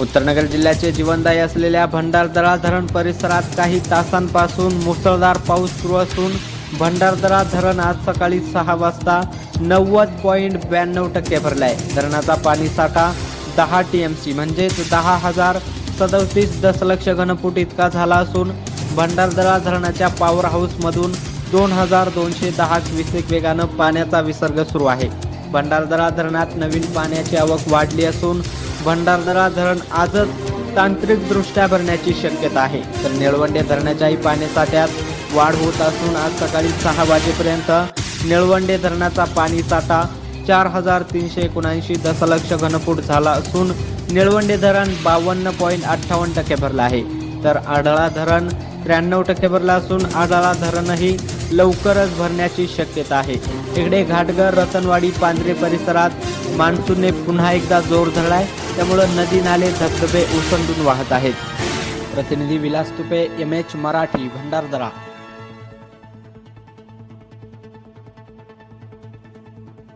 उत्तरनगर जिल्ह्याचे जीवनदायी असलेल्या भंडारदरा धरण परिसरात काही तासांपासून मुसळधार पाऊस सुरू असून भंडारदरा धरण आज सकाळी सहा वाजता नव्वद पॉईंट ब्याण्णव टक्के भरला आहे धरणाचा पाणी साठा दहा टी एम सी म्हणजेच दहा हजार सदतीस दशलक्ष घनफूट इतका झाला असून भंडारदरा धरणाच्या पॉवर हाऊसमधून दोन हजार दोनशे दहा क्युसेक वेगानं पाण्याचा विसर्ग सुरू आहे. भंडारदरा धरणात नवीन पाण्याची आवक वाढली असून भंडारदरा धरण आजच तांत्रिकदृष्ट्या भरण्याची शक्यता आहे. तर निळवंडे धरणाच्याही पाणीसाठ्यात वाढ होत असून आज सकाळी सहा वाजेपर्यंत निळवंडे धरणाचा पाणी साठा चार हजार तीनशे एकोणऐंशी दशलक्ष घनफूट झाला असून निळवंडे धरण बावन्न पॉईंट अठ्ठावन्न टक्के भरलं आहे. तर आढळा धरण त्र्याण्णव टक्के भरलं असून आढळा धरणही लवकरच भरण्याची शक्यता आहे. इकडे घाटघर रतनवाडी पांढरे परिसरात मान्सूनने पुन्हा एकदा जोर धरलाय. त्यामुळं नदी नाले धबधबे ओसंडून वाहत आहेत. प्रतिनिधी विलास तुपे एम एच मराठी भंडारदरा.